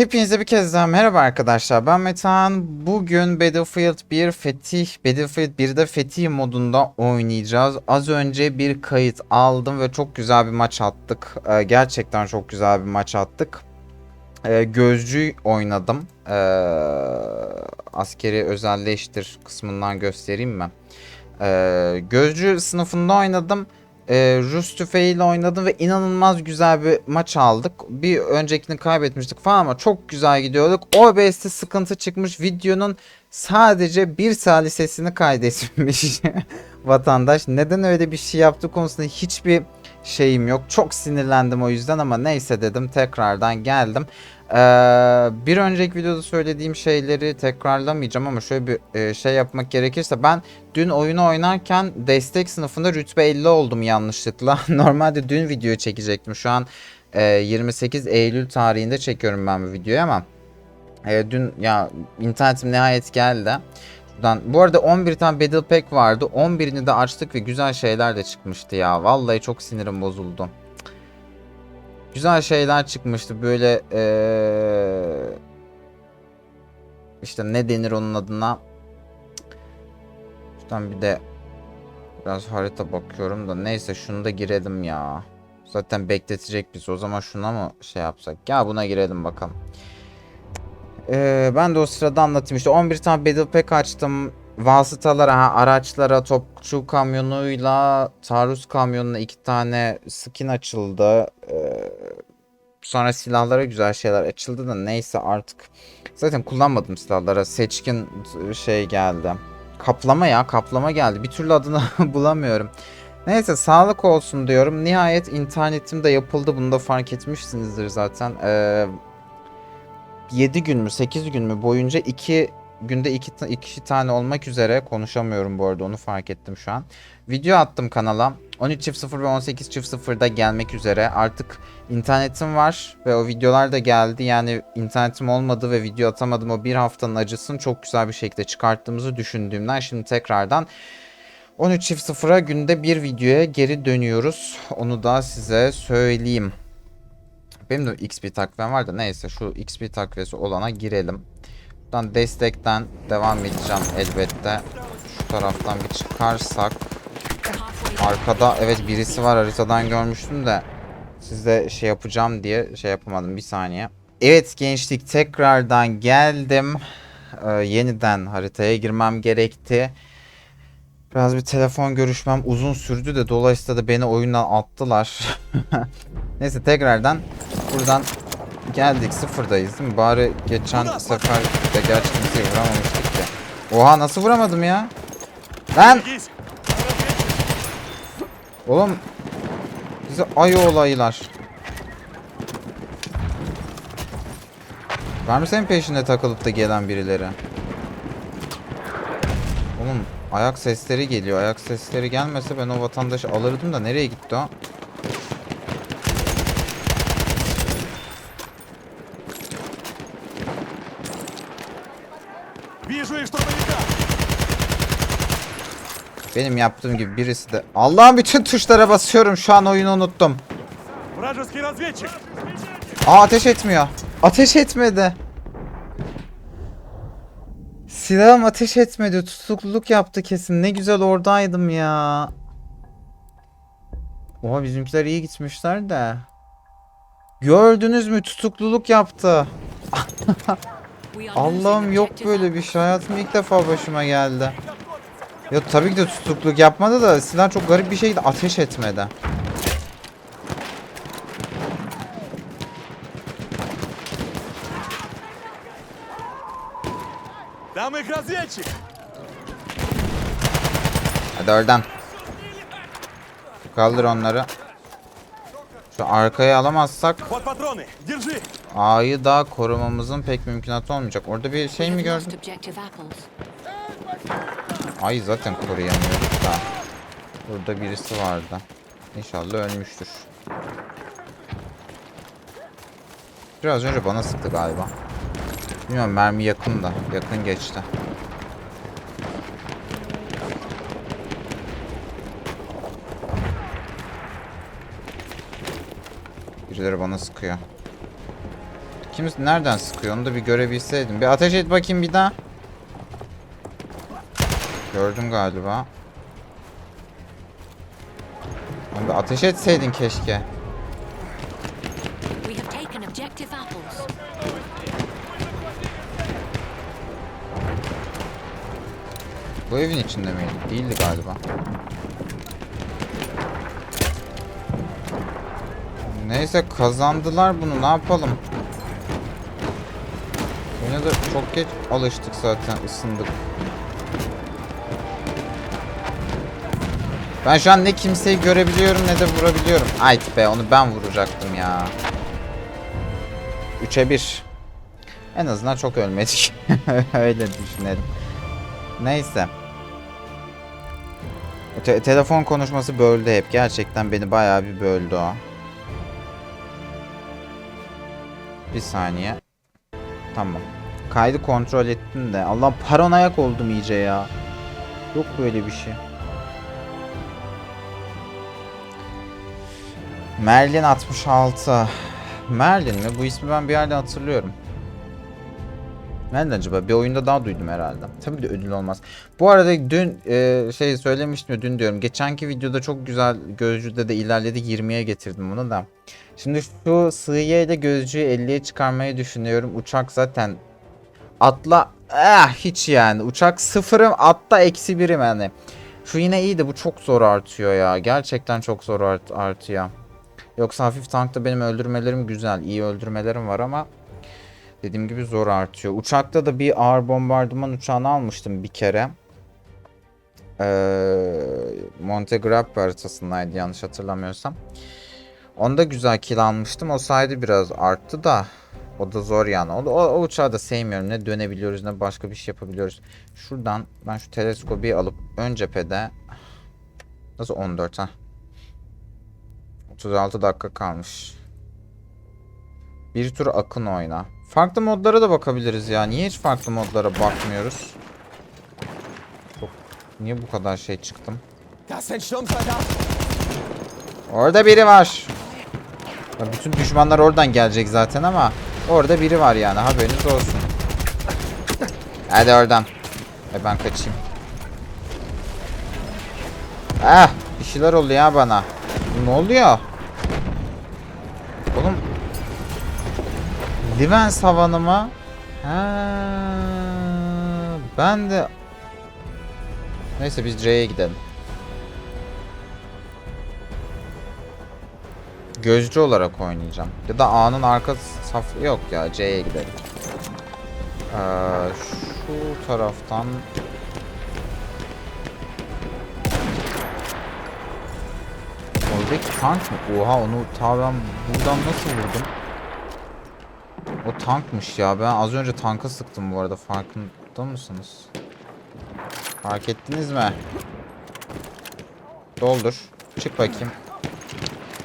Hepinize bir kez daha merhaba arkadaşlar. Ben Metehan. Bugün Battlefield 1 Fetih, Battlefield 1'de Fetih modunda oynayacağız. Az önce bir kayıt aldım ve çok güzel bir maç attık. Ee, gerçekten çok güzel bir maç attık. Ee, gözcü oynadım. Ee, askeri özelleştir kısmından göstereyim mi? Ee, gözcü sınıfında oynadım. Ee, Rus tüfeğiyle oynadım ve inanılmaz güzel bir maç aldık. Bir öncekini kaybetmiştik falan ama çok güzel gidiyorduk. OBS'te sıkıntı çıkmış. Videonun sadece bir salisesini kaydetmiş vatandaş. Neden öyle bir şey yaptı konusunda hiçbir şeyim yok. Çok sinirlendim o yüzden ama neyse dedim tekrardan geldim. Ee, bir önceki videoda söylediğim şeyleri tekrarlamayacağım ama şöyle bir e, şey yapmak gerekirse ben dün oyunu oynarken destek sınıfında rütbe 50 oldum yanlışlıkla. Normalde dün video çekecektim. Şu an e, 28 Eylül tarihinde çekiyorum ben bu videoyu ama e, dün ya internetim nihayet geldi. Şuradan, bu arada 11 tane Battle Pack vardı. 11'ini de açtık ve güzel şeyler de çıkmıştı ya. Vallahi çok sinirim bozuldu. Güzel şeyler çıkmıştı böyle eee işte ne denir onun adına Şuradan bir de biraz harita bakıyorum da neyse şunu da girelim ya. Zaten bekletecek biz o zaman şuna mı şey yapsak? Ya buna girelim bakalım. Ee, ben de o sırada anlatayım işte 11 tane Battle Pack açtım. Vasıtalara, ha, araçlara, topçu kamyonuyla, taarruz kamyonuna iki tane skin açıldı. Ee, sonra silahlara güzel şeyler açıldı da neyse artık. Zaten kullanmadım silahlara. Seçkin şey geldi. Kaplama ya kaplama geldi. Bir türlü adını bulamıyorum. Neyse sağlık olsun diyorum. Nihayet internetim de yapıldı. Bunu da fark etmişsinizdir zaten. Ee, 7 gün mü 8 gün mü boyunca 2 günde 2 iki, iki tane olmak üzere konuşamıyorum bu arada onu fark ettim şu an. Video attım kanala. 13.00 ve 18.00'da gelmek üzere. Artık internetim var ve o videolar da geldi. Yani internetim olmadı ve video atamadım o bir haftanın acısını çok güzel bir şekilde çıkarttığımızı düşündüğümden şimdi tekrardan 13.00'a günde bir videoya geri dönüyoruz. Onu da size söyleyeyim. Benim de XP takviyem var da neyse şu XP takviyesi olana girelim. Buradan destekten devam edeceğim elbette. Şu taraftan bir çıkarsak. Arkada evet birisi var haritadan görmüştüm de. Size şey yapacağım diye şey yapamadım bir saniye. Evet gençlik tekrardan geldim. Ee, yeniden haritaya girmem gerekti. Biraz bir telefon görüşmem uzun sürdü de dolayısıyla da beni oyundan attılar. Neyse tekrardan buradan geldik sıfırdayız değil mi? Bari geçen sefer de gerçi kimseyi vuramamıştık ki. Oha nasıl vuramadım ya? Lan! Oğlum bize ayı olaylar. Var mı senin peşinde takılıp da gelen birileri? Oğlum ayak sesleri geliyor. Ayak sesleri gelmese ben o vatandaşı alırdım da nereye gitti o? Benim yaptığım gibi birisi de... Allah'ım bütün tuşlara basıyorum. Şu an oyunu unuttum. Aa ateş etmiyor. Ateş etmedi. Silahım ateş etmedi. Tutukluluk yaptı kesin. Ne güzel oradaydım ya. Oha bizimkiler iyi gitmişler de. Gördünüz mü tutukluluk yaptı. Allah'ım yok böyle bir şey. Hayatım ilk defa başıma geldi. Ya tabii ki de tutukluk yapmadı da silah çok garip bir şekilde ateş etmedi. Там их разведчик! Hadi oradan. Kaldır onları. Şu arkaya alamazsak Вот патроны! Держи! A'yı da korumamızın pek mümkünatı olmayacak. Orada bir şey mi gördün? A'yı zaten koruyamıyorduk da. Burada birisi vardı. İnşallah ölmüştür. Biraz önce bana sıktı galiba. Bilmiyorum mermi yakın da. Yakın geçti. Birileri bana sıkıyor. Kim nereden sıkıyor onu da bir görebilseydim. Bir ateş et bakayım bir daha. Gördüm galiba. Da ateş etseydin keşke. Bu evin içinde miydi? Değildi galiba. Neyse kazandılar bunu ne yapalım. Oyuna da çok geç alıştık zaten ısındık. Ben şu an ne kimseyi görebiliyorum ne de vurabiliyorum. Ay be onu ben vuracaktım ya. 3'e 1. En azından çok ölmedik. Öyle düşünelim. Neyse. Te- telefon konuşması böldü hep. Gerçekten beni bayağı bir böldü o. Bir saniye. Tamam. Kaydı kontrol ettim de. Allah paranoyak oldum iyice ya. Yok böyle bir şey. Merlin 66. Merlin mi? Bu ismi ben bir yerde hatırlıyorum. Nereden acaba? Bir oyunda daha duydum herhalde. Tabii de ödül olmaz. Bu arada dün e, şey söylemiştim dün diyorum. Geçenki videoda çok güzel gözcüde de ilerledik 20'ye getirdim bunu da. Şimdi şu sığıya ile gözcüyü 50'ye çıkarmayı düşünüyorum. Uçak zaten atla eh, hiç yani. Uçak sıfırım atta eksi birim yani. Şu yine iyi de bu çok zor artıyor ya. Gerçekten çok zor art artıyor. Yoksa hafif tankta benim öldürmelerim güzel. iyi öldürmelerim var ama dediğim gibi zor artıyor. Uçakta da bir ağır bombardıman uçağını almıştım bir kere. Ee, Monte Grappa haritasındaydı yanlış hatırlamıyorsam. Onda güzel kill almıştım. O sayede biraz arttı da o da zor yani. O, o, o uçağı da sevmiyorum. Ne dönebiliyoruz ne başka bir şey yapabiliyoruz. Şuradan ben şu teleskobi alıp ön cephede nasıl 14 ha? 36 dakika kalmış. Bir tur akın oyna. Farklı modlara da bakabiliriz ya. Niye hiç farklı modlara bakmıyoruz? Çok... Niye bu kadar şey çıktım? Orada biri var. Ya bütün düşmanlar oradan gelecek zaten ama orada biri var yani haberiniz olsun. Hadi oradan. E ben kaçayım. Ah bir şeyler oldu ya bana. Ne oluyor? Livens havanı mı? Ha, ben de... Neyse biz C'ye gidelim. Gözcü olarak oynayacağım. Ya da A'nın arka saf... Yok ya C'ye gidelim. Ee, şu taraftan... Oradaki tank mı? Oha onu ta ben buradan nasıl vurdum? O tankmış ya. Ben az önce tanka sıktım bu arada. Farkında mısınız? Fark ettiniz mi? Doldur. Çık bakayım.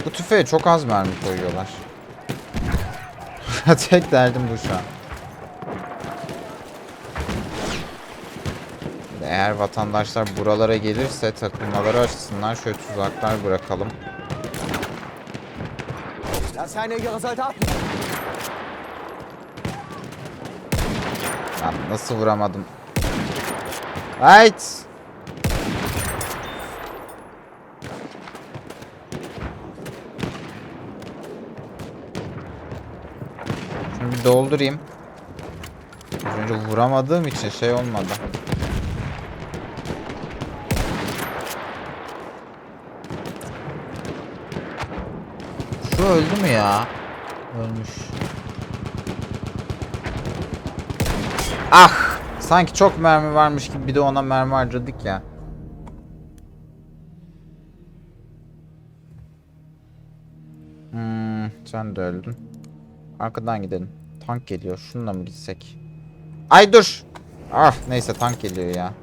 Bu tüfeğe çok az mermi koyuyorlar. Tek derdim bu şu an. Eğer vatandaşlar buralara gelirse takılmaları açısından şöyle tuzaklar bırakalım. Nasıl vuramadım? Right. Şunu bir doldurayım. Önce vuramadığım için şey olmadı. Şu öldü mü ya? Ölmüş. Ah! Sanki çok mermi varmış gibi bir de ona mermi harcadık ya. Hmm, sen de öldün. Arkadan gidelim. Tank geliyor. Şununla mı gitsek? Ay dur! Ah neyse tank geliyor ya.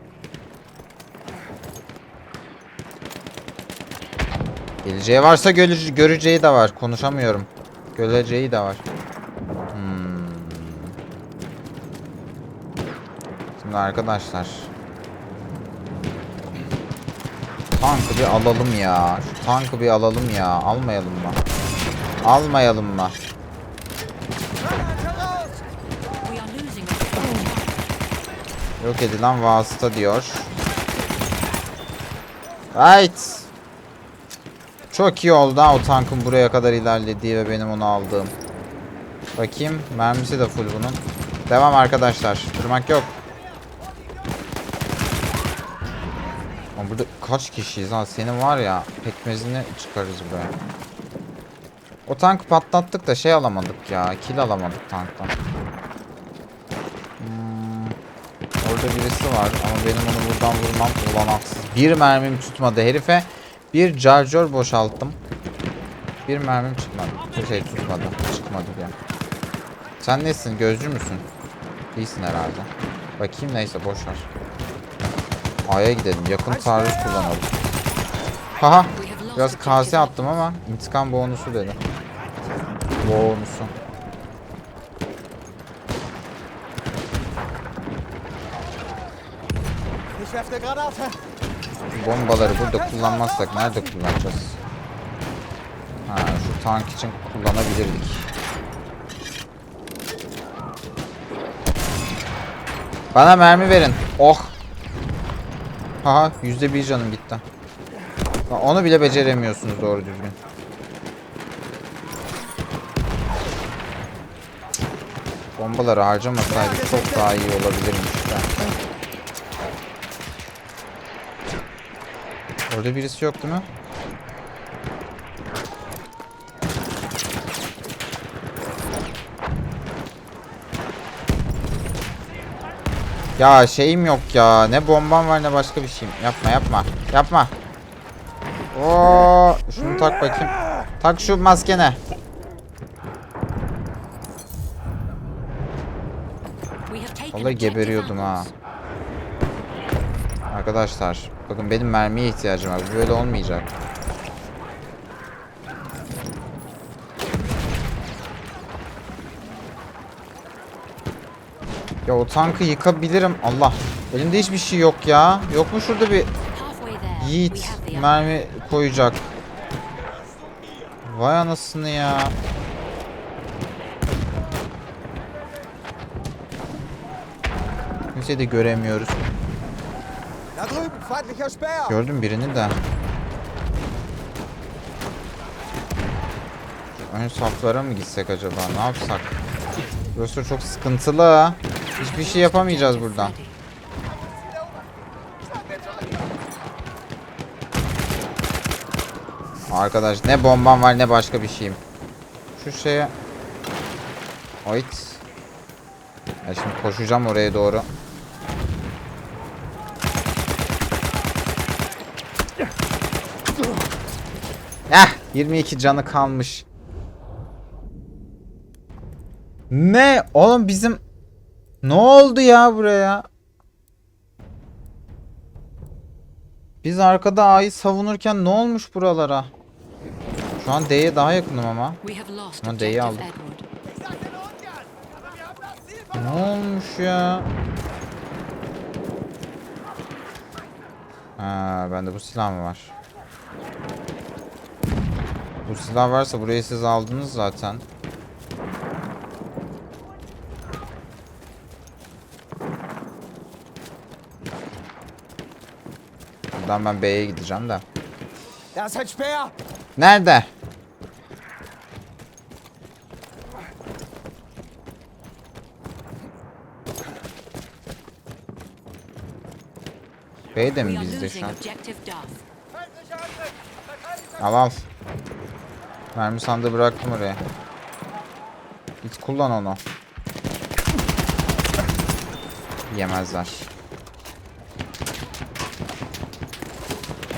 Geleceği varsa görece- göreceği de var. Konuşamıyorum. Göreceği de var. şimdi arkadaşlar. Tankı bir alalım ya. Şu tankı bir alalım ya. Almayalım mı? Almayalım mı? Yok edilen vasıta diyor. Right. Çok iyi oldu ha o tankın buraya kadar ilerlediği ve benim onu aldığım. Bakayım mermisi de full bunun. Devam arkadaşlar. Durmak yok. Kaç kişiyiz ha? Senin var ya pekmezini çıkarız buraya. O tankı patlattık da şey alamadık ya. Kill alamadık tanktan. Hmm, orada birisi var ama benim onu buradan vurmam olanaksız. Bir mermim tutmadı herife. Bir charger boşalttım. Bir mermim çıkmadı. Şey tutmadı. Çıkmadı diye. Sen nesin? Gözcü müsün? Değilsin herhalde. Bakayım neyse boş ver. A'ya gidelim. Yakın taarruz kullanalım. Haha. Biraz kase attım ama intikam bonusu dedi. Bonusu. Bombaları burada kullanmazsak nerede kullanacağız? Ha, şu tank için kullanabilirdik. Bana mermi verin. Oh. Haha yüzde bir canım gitti. Onu bile beceremiyorsunuz doğru düzgün. Bombaları harcamasaydık çok daha iyi olabilirmiş. Orada birisi yok değil mi? Ya şeyim yok ya. Ne bombam var ne başka bir şeyim. Yapma yapma. Yapma. Oo, şunu tak bakayım. Tak şu maskene. Vallahi geberiyordum ha. Arkadaşlar bakın benim mermiye ihtiyacım var. Böyle olmayacak. Ya o tankı yıkabilirim. Allah. Elimde hiçbir şey yok ya. Yok mu şurada bir yiğit mermi koyacak. Vay anasını ya. Kimseyi de göremiyoruz. Gördüm birini de. Ön saflara mı gitsek acaba? Ne yapsak? Burası çok sıkıntılı. Hiçbir şey yapamayacağız buradan. Arkadaş ne bombam var ne başka bir şeyim. Şu şeye... Oyt. Ya şimdi koşacağım oraya doğru. Heh 22 canı kalmış. Ne? Oğlum bizim... Ne oldu ya buraya? Biz arkada A'yı savunurken ne olmuş buralara? Şu an D'ye daha yakınım ama. Ama D'yi aldım. Ne olmuş ya? Ha, bende bu silah mı var? Bu silah varsa burayı siz aldınız zaten. Buradan ben B'ye gideceğim de. Nerede? B'de mi We are bizde şu an? Al al. Mermi sandığı bıraktım oraya. Git kullan onu. Yemezler.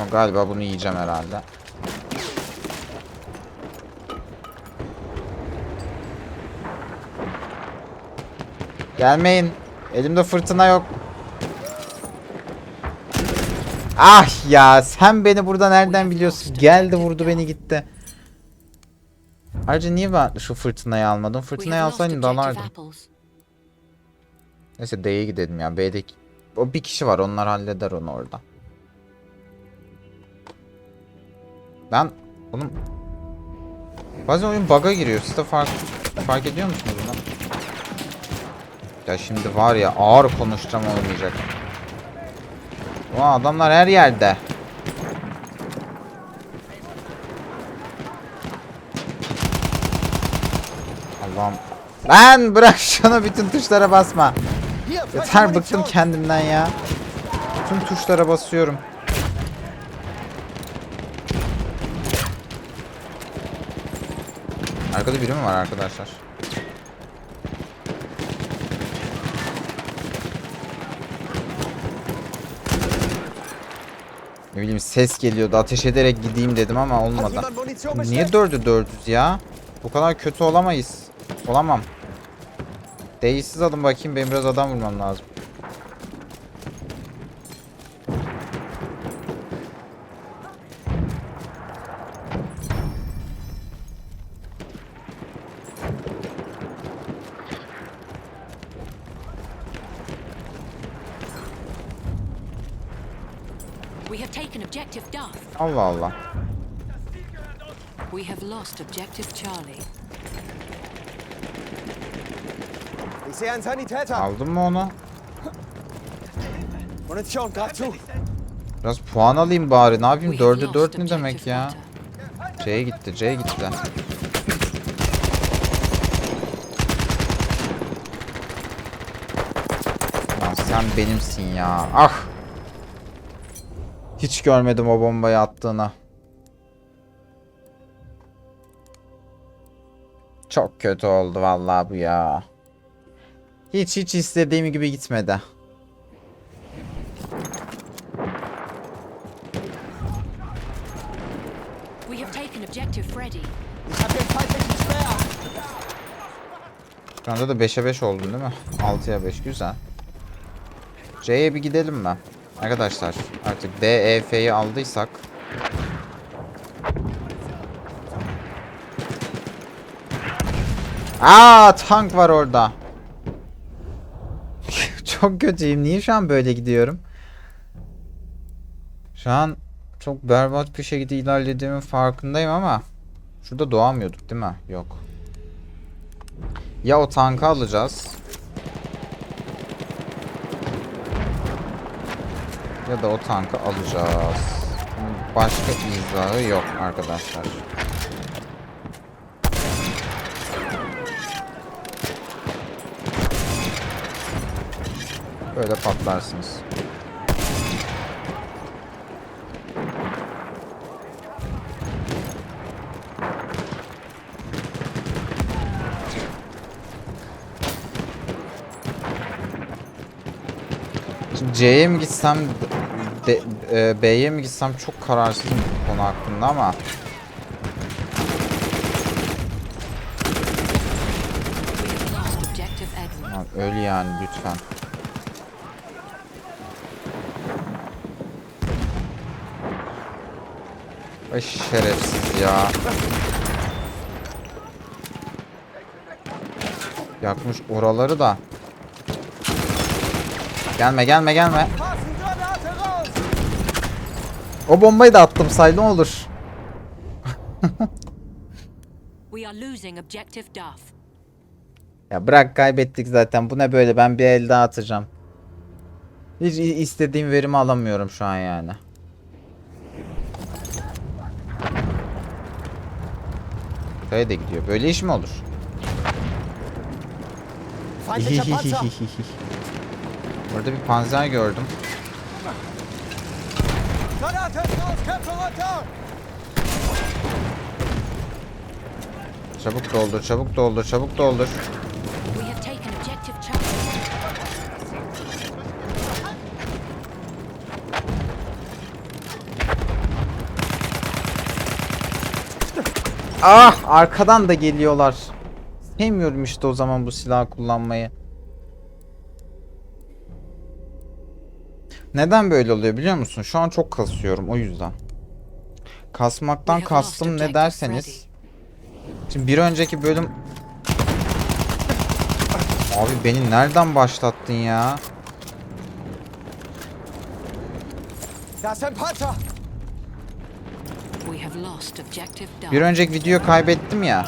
O galiba bunu yiyeceğim herhalde. Gelmeyin. Elimde fırtına yok. Ah ya sen beni burada nereden biliyorsun? Geldi vurdu beni gitti. Ayrıca niye ben şu fırtınayı almadım? Fırtınayı alsaydım dalardım. Neyse D'ye gidelim ya. B'deki o bir kişi var. Onlar halleder onu orada. Ben oğlum bazen oyun bug'a giriyor. Siz de fark fark ediyor musunuz bunu? Ya şimdi var ya ağır konuşacağım olmayacak. O adamlar her yerde. Allah'ım. Lan bırak şunu bütün tuşlara basma. Yeter bıktım kendimden ya. Bütün tuşlara basıyorum. Arkada biri mi var arkadaşlar? Ne bileyim ses geliyordu. Ateş ederek gideyim dedim ama olmadı. Niye dördü dördüz ya? Bu kadar kötü olamayız. Olamam. Değilsiz alın bakayım. Benim biraz adam vurmam lazım. We have taken objective Duff. Allah Allah. We have lost objective Charlie. Ich sehe einen Sanitäter. Aldın mı onu? Munition. Biraz puan alayım bari. Ne yapayım? We have 4'e lost 4 ne demek ya? C'ye gitti. C'ye gitti. Lan sen benimsin ya. Ah! Hiç görmedim o bombayı attığını. Çok kötü oldu vallahi bu ya. Hiç hiç istediğim gibi gitmedi. We have taken objective Freddy. Şu anda da 5'e 5 oldun değil mi? 6'ya 5 güzel. C'ye bir gidelim mi? Arkadaşlar artık D, E, F'yi aldıysak Aa tank var orada. çok kötüyüm. Niye şu an böyle gidiyorum? Şu an çok berbat bir şekilde ilerlediğimin farkındayım ama şurada doğamıyorduk değil mi? Yok. Ya o tankı alacağız. Ya da o tankı alacağız. Başka izahı yok arkadaşlar. Böyle patlarsınız. Şimdi C'ye mi gitsem e, B'ye mi gitsem çok kararsızım bu konu hakkında ama. Lan öl yani lütfen. Ay şerefsiz ya. Yakmış oraları da. Gelme gelme gelme. O bombayı da attım say ne olur. Ya bırak kaybettik zaten. Bu ne böyle? Ben bir el daha atacağım. Hiç istediğim verimi alamıyorum şu an yani. Kaya da gidiyor. Böyle iş mi olur? Burada bir panzer gördüm. Çabuk doldur, çabuk doldur, çabuk doldur. Ah! Arkadan da geliyorlar. Sevmiyorum işte o zaman bu silahı kullanmayı. Neden böyle oluyor biliyor musun? Şu an çok kasıyorum o yüzden. Kasmaktan kastım ne derseniz. Şimdi bir önceki bölüm... Abi beni nereden başlattın ya? Bir önceki videoyu kaybettim ya.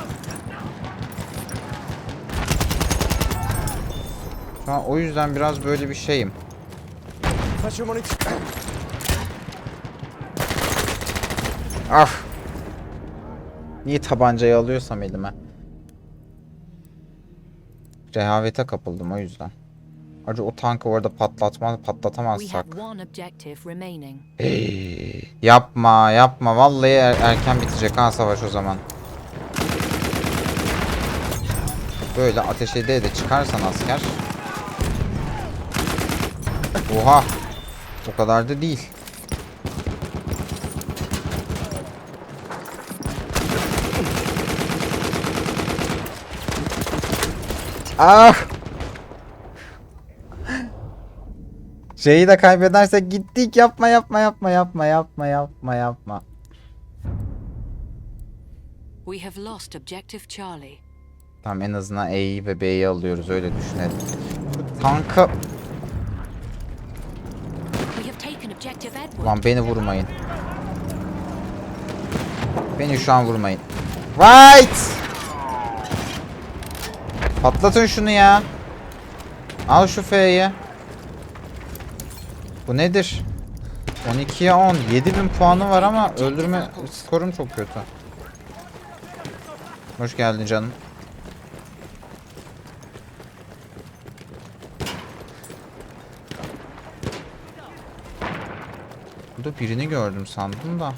Şu an o yüzden biraz böyle bir şeyim. Munition. Ah. Niye tabancayı alıyorsam elime? Rehavete kapıldım o yüzden. Acı o tankı orada patlatma patlatamazsak. Hey, yapma yapma vallahi er- erken bitecek ha savaş o zaman. Böyle ateş ede de çıkarsan asker. Oha. O kadar da değil. Ah! Şeyi de kaybedersek gittik yapma yapma yapma yapma yapma yapma yapma. We have lost objective Charlie. Tamam en azından E'yi ve B'yi alıyoruz öyle düşünelim. Tankı We have taken objective Edward. Ulan beni vurmayın. Beni şu an vurmayın. Right! Patlatın şunu ya. Al şu F'yi. Bu nedir? 12'ye 10. 7000 puanı var ama öldürme skorum çok kötü. Hoş geldin canım. Burada birini gördüm sandım da.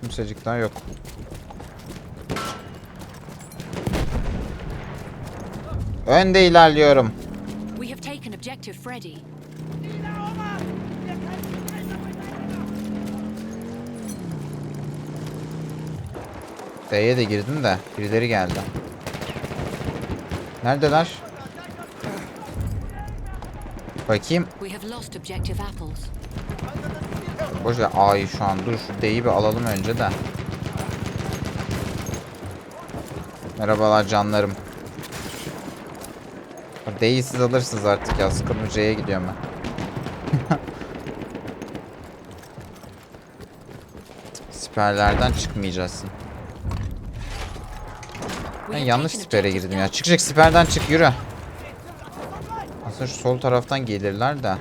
Kimsecik daha yok. Önde ilerliyorum. D'ye de girdim de birileri geldi. Neredeler? Bakayım. Boş ver A'yı şu an. Dur şu D'yi bir alalım önce de. Merhabalar canlarım. D'yi siz alırsınız artık ya. Sıkıldım C'ye gidiyorum ben. Siperlerden çıkmayacaksın. Ben yanlış sipere girdim ya. Çıkacak siperden çık yürü. Aslında şu sol taraftan gelirler de.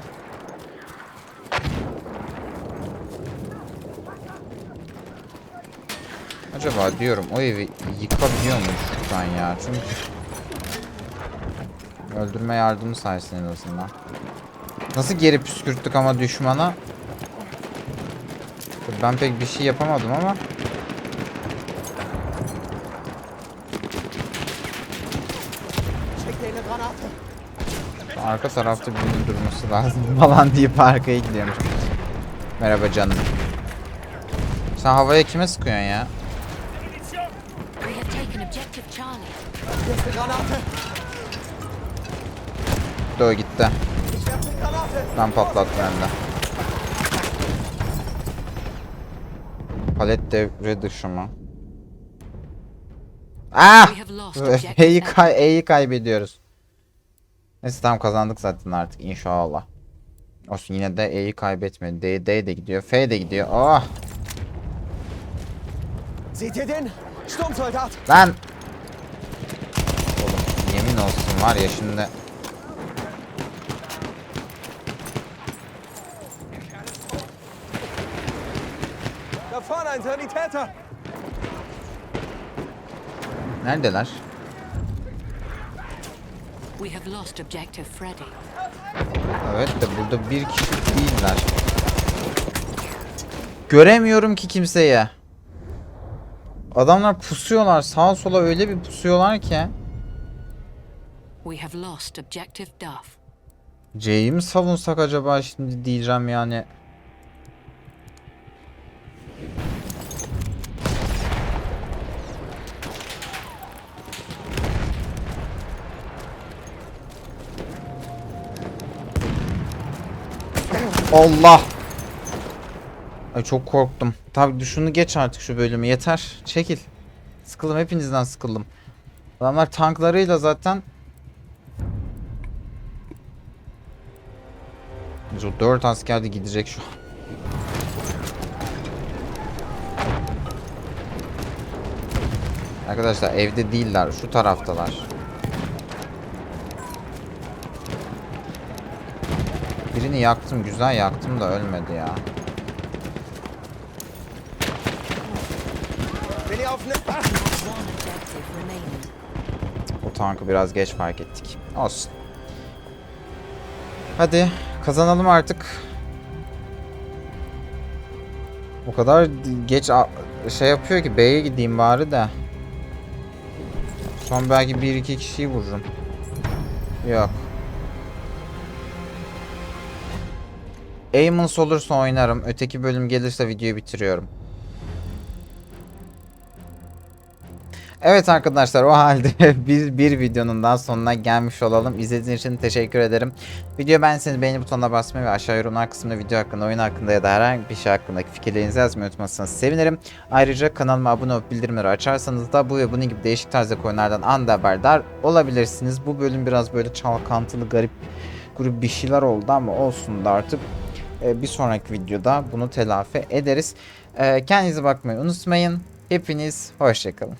Acaba diyorum o evi yıkabiliyor muyuz şuradan ya? Çünkü öldürme yardımı sayesinde en azından. Nasıl geri püskürttük ama düşmana? Ben pek bir şey yapamadım ama. Eine Granate. Arka tarafta birinin durması lazım falan deyip arkaya gidiyormuş. Merhaba canım. Sen havaya kime sıkıyorsun ya? O gitti. Ben patlattım hem de. Palet devre dışı mı? Ah! E'yi, kay E'yi kaybediyoruz. Neyse tamam kazandık zaten artık inşallah. Olsun yine de E'yi kaybetmedi. D, D de gidiyor. F de gidiyor. Oh! Den? Sturmsoldat. Lan! Oğlum yemin olsun var ya şimdi. Neredeler? We have lost objective Freddy. Evet de burada bir kişi değiller. Göremiyorum ki kimseye. Adamlar pusuyorlar. Sağa sola öyle bir pusuyorlar ki. We have lost objective Duff. C'yi mi savunsak acaba şimdi diyeceğim yani. Allah. Ay çok korktum. Tabii şunu geç artık şu bölümü yeter. Çekil. Sıkıldım hepinizden sıkıldım. Adamlar tanklarıyla zaten Biz o 4 asker de gidecek şu an. Arkadaşlar evde değiller. Şu taraftalar. Birini yaktım güzel yaktım da ölmedi ya. O tankı biraz geç fark ettik. Olsun. Hadi kazanalım artık. O kadar geç şey yapıyor ki B'ye gideyim bari de. Son belki 1-2 kişiyi vururum. Yok. Aimons olursa oynarım. Öteki bölüm gelirse videoyu bitiriyorum. Evet arkadaşlar o halde bir, bir videonun daha sonuna gelmiş olalım. İzlediğiniz için teşekkür ederim. Video beğendiyseniz beğeni butonuna basmayı ve aşağı yorumlar kısmında video hakkında, oyun hakkında ya da herhangi bir şey hakkındaki fikirlerinizi yazmayı unutmazsanız sevinirim. Ayrıca kanalıma abone olup bildirimleri açarsanız da bu ve bunun gibi değişik tarzdaki oyunlardan anında haberdar olabilirsiniz. Bu bölüm biraz böyle çalkantılı, garip, grup bir şeyler oldu ama olsun da artık bir sonraki videoda bunu telafi ederiz. E, Kendinize bakmayı unutmayın. Hepiniz hoşçakalın.